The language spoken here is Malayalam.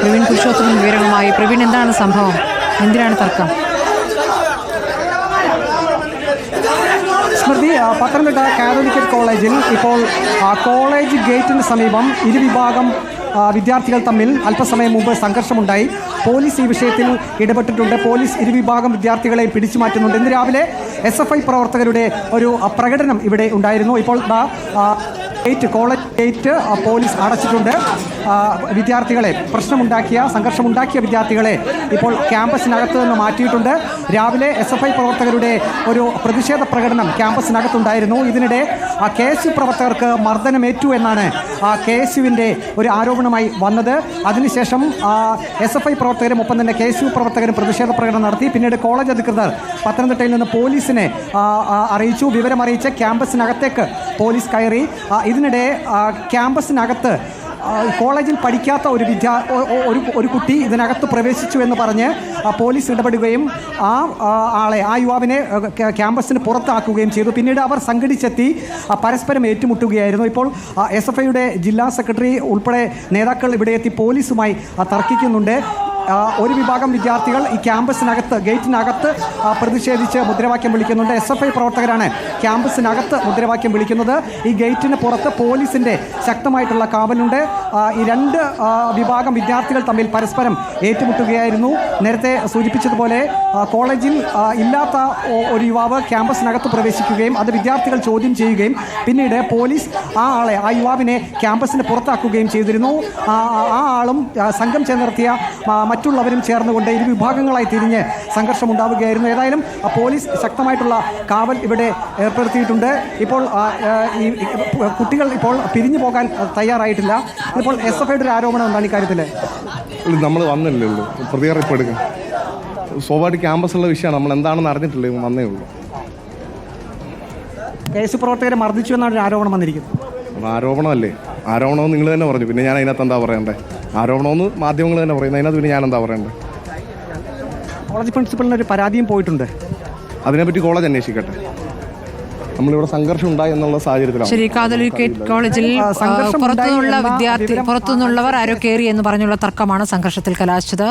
പ്രവീൺ പുരുഷോത്തമൻ വിവരങ്ങളുമായി പ്രവീൺ. എന്താണ് സംഭവം? എന്തിനാണ് തർക്കം? സ്മൃതി പത്തനംതിട്ട കാതോലിക്കറ്റ് കോളേജിൽ ഇപ്പോൾ കോളേജ് ഗേറ്റിന് സമീപം ഇരുവിഭാഗം വിദ്യാർത്ഥികൾ തമ്മിൽ അല്പസമയം മുമ്പ് സംഘർഷമുണ്ടായി. പോലീസ് ഈ വിഷയത്തിൽ ഇടപെട്ടിട്ടുണ്ട്. പോലീസ് ഇരുവിഭാഗം വിദ്യാർത്ഥികളെ പിടിച്ചു മാറ്റുന്നുണ്ട് ഇന്ന് രാവിലെ എസ് എഫ് ഐ പ്രവർത്തകരുടെ ഒരു പ്രകടനം ഇവിടെ ഉണ്ടായിരുന്നു. ഇപ്പോൾ ഗേറ്റ് കോളേജ് ഗേറ്റ് പോലീസ് അടച്ചിട്ടുണ്ട്. വിദ്യാർത്ഥികളെ പ്രശ്നമുണ്ടാക്കിയ സംഘർഷമുണ്ടാക്കിയ വിദ്യാർത്ഥികളെ ഇപ്പോൾ ക്യാമ്പസിനകത്ത് നിന്ന് മാറ്റിയിട്ടുണ്ട്. രാവിലെ എസ് എഫ് ഐ പ്രവർത്തകരുടെ ഒരു പ്രതിഷേധ പ്രകടനം ക്യാമ്പസിനകത്തുണ്ടായിരുന്നു. ഇതിനിടെ ആ കെ എസ് യു പ്രവർത്തകർക്ക് മർദ്ദനമേറ്റു എന്നാണ് ആ കെ എസ് യുവിന്റെ ഒരു ആരോപണമായി വന്നത്. അതിനുശേഷം എസ് എഫ് ഐ പ്രവർത്തകരും ഒപ്പം തന്നെ കെ എസ് യു പ്രവർത്തകരും പ്രതിഷേധ പ്രകടനം നടത്തി. പിന്നീട് കോളേജ് അധികൃതർ പത്തനംതിട്ടയിൽ നിന്ന് പോലീസിനെ അറിയിച്ചു. വിവരമറിയിച്ച് ക്യാമ്പസിനകത്തേക്ക് പോലീസ് കയറി. ഇതിനിടെ ക്യാമ്പസിനകത്ത് കോളേജിൽ പഠിക്കാത്ത ഒരു വിദ്യാ ഒരു ഒരു കുട്ടി ഇതിനകത്ത് പ്രവേശിച്ചു എന്ന് പറഞ്ഞ് പോലീസ് ഇടപെടുകയും ആ ആളെ ആ യുവാവിനെ ക്യാമ്പസിന് പുറത്താക്കുകയും ചെയ്തു. പിന്നീട് അവർ സംഘടിച്ചെത്തി പരസ്പരം ഏറ്റുമുട്ടുകയായിരുന്നു. ഇപ്പോൾ എസ് എഫ് ഐയുടെ ജില്ലാ സെക്രട്ടറി ഉൾപ്പെടെ നേതാക്കൾ ഇവിടെ എത്തി പോലീസുമായി തർക്കിക്കുന്നുണ്ട്. ഒരു വിഭാഗം വിദ്യാർത്ഥികൾ ഈ ക്യാമ്പസിനകത്ത് ഗേറ്റിനകത്ത് പ്രതിഷേധിച്ച് മുദ്രാവാക്യം വിളിക്കുന്നുണ്ട്. എസ് എഫ് ഐ പ്രവർത്തകരാണ് ക്യാമ്പസിനകത്ത് മുദ്രാവാക്യം വിളിക്കുന്നത്. ഈ ഗേറ്റിന് പുറത്ത് പോലീസിന്റെ ശക്തമായിട്ടുള്ള കാവലുണ്ട്. ഈ രണ്ട് വിഭാഗം വിദ്യാർത്ഥികൾ തമ്മിൽ പരസ്പരം ഏറ്റുമുട്ടുകയായിരുന്നു. നേരത്തെ സൂചിപ്പിച്ചതുപോലെ കോളേജിൽ ഇല്ലാത്ത ഒരു യുവാവ് ക്യാമ്പസിനകത്ത് പ്രവേശിക്കുകയും അത് വിദ്യാർത്ഥികൾ ചോദ്യം ചെയ്യുകയും പിന്നീട് പോലീസ് ആ ആളെ ആ യുവാവിനെ ക്യാമ്പസിന് പുറത്താക്കുകയും ചെയ്തിരുന്നു. ആ ആളും സംഘം ചേർന്ന് നടത്തിയ ആ, മറ്റുള്ളവരും ചേർന്നുകൊണ്ട് ഇരു വിഭാഗങ്ങളായി തിരിഞ്ഞ് സംഘർഷം ഉണ്ടാവുകയായിരുന്നു ഏതായാലും പോലീസ് ശക്തമായിട്ടുള്ള കാവൽ ഇവിടെ ഏർപ്പെടുത്തിയിട്ടുണ്ട്. ഇപ്പോൾ ഈ കുട്ടികൾ ഇപ്പോൾ പിരിഞ്ഞു പോകാൻ തയ്യാറായിട്ടില്ല. ഇപ്പോൾ എസ് എഫ് ഐയുടെ ഒരു ആരോപണം എന്താണ് ഇക്കാര്യത്തിൽ നമ്മൾ വന്നില്ലല്ലോ. പ്രതികരണം സ്വാഭാവിക ക്യാമ്പസുള്ള വിഷയമാണ്. നമ്മൾ എന്താണെന്ന് അറിഞ്ഞിട്ടില്ല. വന്നേ ഉള്ളൂ. കേസ് പ്രവർത്തകരെ മർദ്ദിച്ചു എന്നാണ് ഒരു ആരോപണം വന്നിരിക്കുന്നത്. ആരോപണമല്ലേ? ആരോപണമെന്ന് നിങ്ങൾ തന്നെ പറഞ്ഞു. പിന്നെ ഞാൻ അതിനകത്ത് എന്താ പറയണ്ടേ? ആരോപണമെന്ന് മാധ്യമങ്ങൾ തന്നെ പറയുന്നത് അതിനകത്ത് പിന്നെ ഞാൻ എന്താ പറയണ്ടേ? കോളേജ് പ്രിൻസിപ്പലിന് ഒരു പരാതിയും പോയിട്ടുണ്ട്. അതിനെപ്പറ്റി കോളേജ് അന്വേഷിക്കട്ടെ. നമ്മളിവിടെ സംഘർഷം ഉണ്ടായി എന്നുള്ള സാഹചര്യത്തിലാണ്. ശരി കാതലിക്കേറ്റ് കോളേജിൽ പുറത്തുനിന്നുള്ള വിദ്യാർത്ഥി പുറത്തുനിന്നുള്ളവർ ആരോ കയറി എന്ന് പറഞ്ഞുള്ള തർക്കമാണ് സംഘർഷത്തിൽ കലാശിച്ചത്.